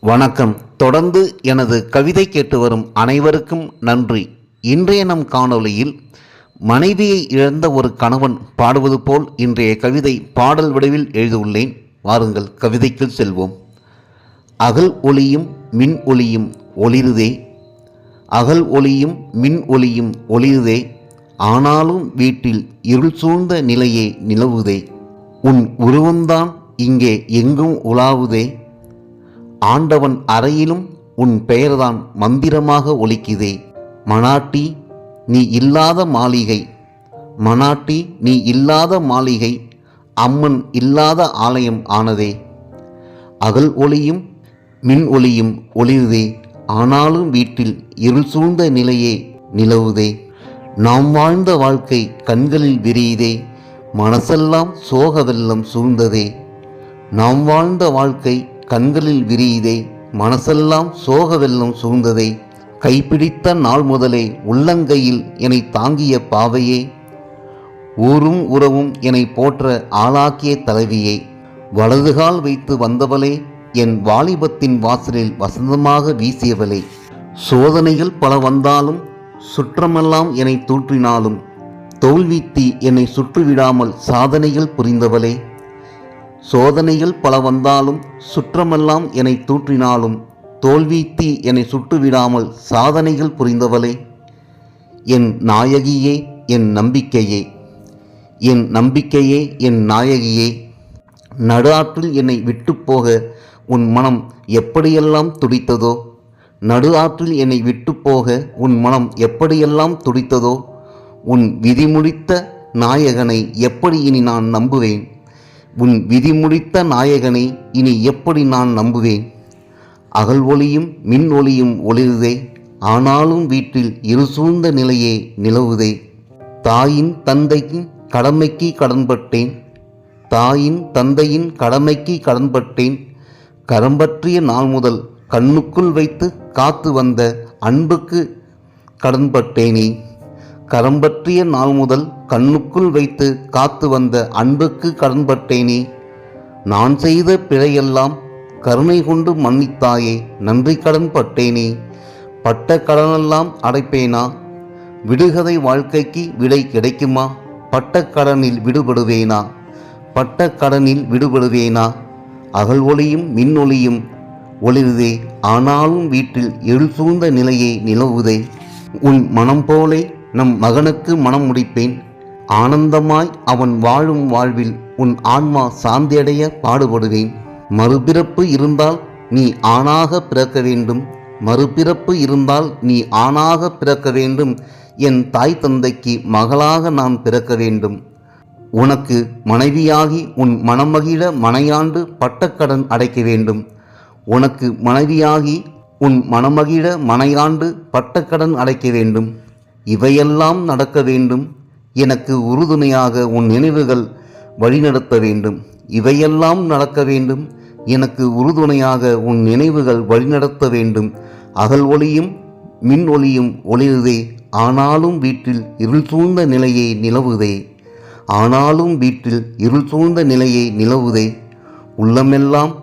வணக்கம். தொடர்ந்து எனது கவிதை கேட்டு வரும் அனைவருக்கும் நன்றி. இன்றைய நம் காணொளியில் மனைவியை இழந்த ஒரு கணவன் பாடுவது போல் இன்றைய கவிதை பாடல் வடிவில் எழுதியுள்ளேன். வாருங்கள் கவிதைக்குள் செல்வோம். அகல் ஒளியும் மின் ஒளியும் ஒளிருதே. அகல் ஒளியும் மின் ஒளியும் ஒளிருதே. ஆனாலும் வீட்டில் இருள் சூழ்ந்த நிலையே நிலவுதே. உன் உருவம்தான் இங்கே எங்கும் உலாவுதே. ஆண்டவன் அறையிலும் உன் பெயர்தான் மந்திரமாக ஒலிக்குதே. மனாட்டி நீ இல்லாத மாளிகை. மனாட்டி நீ இல்லாத மாளிகை. அம்மன் இல்லாத ஆலயம் ஆனதே. அகல் ஒளியும் மின் ஒளியும் ஒளிருதே. ஆனாலும் வீட்டில் இருள் சூழ்ந்த நிலையே நிலவுதே. நாம் வாழ்ந்த வாழ்க்கை கண்களில் விரியுதே. மனசெல்லாம் சோக வெள்ளம் சூழ்ந்ததே. நாம் வாழ்ந்த வாழ்க்கை கண்களில் விரியுதே மனசெல்லாம் சோக வெள்ளம் சூழ்ந்ததே கைப்பிடித்த நாள் முதலே உள்ளங்கையில் என்னை தாங்கிய பாவையே ஊரும் உறவும் என்னை போற்ற ஆளாக்கிய தலைவியே வலதுகால் வைத்து வந்தவளே என் வாலிபத்தின் வாசலில் வசந்தமாக வீசியவளே. சோதனைகள் பல வந்தாலும் சுற்றமெல்லாம் என்னை தூற்றினாலும் தோல்வித்தி என்னை சுற்றுவிடாமல் சாதனைகள் புரிந்தவளே. சோதனைகள் பல வந்தாலும் சுற்றமெல்லாம் என்னை தூற்றினாலும் தோல்வி தீ என்னை சுட்டுவிடாமல் சாதனைகள் புரிந்தவளே. என் நாயகியே என் நம்பிக்கையே. என் நம்பிக்கையே என் நாயகியே. நடு என்னை விட்டு போக உன் மனம் எப்படியெல்லாம் துடித்ததோ? நடு ஆற்றில் என்னை விட்டு போக உன் மனம் எப்படியெல்லாம் துடித்ததோ? உன் விதிமுடித்த நாயகனை எப்படி இனி நான் நம்புவேன்? உன் விதிமுடித்த நாயகனை இனி எப்படி நான் நம்புவேன்? அகல் ஒளியும் மின் ஒளியும் ஒளிருதே ஆனாலும் வீட்டில் இரு சூழ்ந்த நிலையே நிலவுதே. தாயின் தந்தையின் கடமைக்கு கடன்பட்டேன். தாயின் தந்தையின் கடமைக்கு கடன்பட்டேன். கரம்பற்றிய நாள் முதல் கண்ணுக்குள் வைத்து காத்து வந்த அன்புக்கு கடன்பட்டேனே. கரம்பற்றிய நாள் முதல் கண்ணுக்குள் வைத்து காத்து வந்த அன்புக்கு கடன்பட்டேனே நான் செய்த பிழையெல்லாம் கருணை கொண்டு மன்னித்தாயே நன்றி கடன் பட்டேனே. பட்ட கடனெல்லாம் அடைப்பேனா? விடுகதை வாழ்க்கைக்கு விடை கிடைக்குமா? பட்ட கடனில் விடுபடுவேனா? பட்ட கடனில் விடுபடுவேனா? அகல் ஒளியும் மின் ஒளியும் ஒளிருதே ஆனாலும் வீட்டில் எழு சூழ்ந்த நிலையை நிலவுதே. உன் மனம் போலே நம் மகனுக்கு மனம் முடிப்பேன். ஆனந்தமாய் அவன் வாழும் வாழ்வில் உன் ஆன்மா சாந்தியடைய பாடுபடுவேன். மறுபிறப்பு இருந்தால் நீ ஆணாக பிறக்க வேண்டும். மறுபிறப்பு இருந்தால் நீ ஆணாக பிறக்க வேண்டும். என் தாய் தந்தைக்கு மகளாக நான் பிறக்க வேண்டும். உனக்கு மனைவியாகி உன் மனமகிழ மனையாண்டு பட்டக்கடன் அடைக்க வேண்டும். உனக்கு மனைவியாகி உன் மனமகிழ மனையாண்டு பட்டக்கடன் அடைக்க வேண்டும். இவையெல்லாம் நடக்க வேண்டும். எனக்கு உறுதுணையாக உன் நினைவுகள் வழிநடத்த வேண்டும். இவையெல்லாம் நடக்க வேண்டும். எனக்கு உறுதுணையாக உன் நினைவுகள் வழிநடத்த வேண்டும். அகல் ஒளியும் மின் ஒளியும் ஒளிருதே ஆனாலும் வீட்டில் இருள் சூழ்ந்த நிலையை நிலவுதே. ஆனாலும் வீட்டில் இருள் சூழ்ந்த நிலையை நிலவுதே. உள்ளமெல்லாம்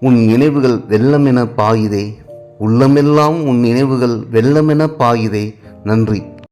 உன் நினைவுகள் வெள்ளமென பாயுதே. உள்ளமெல்லாம் உன் நினைவுகள் வெள்ளமென பாயுதே. நன்றி.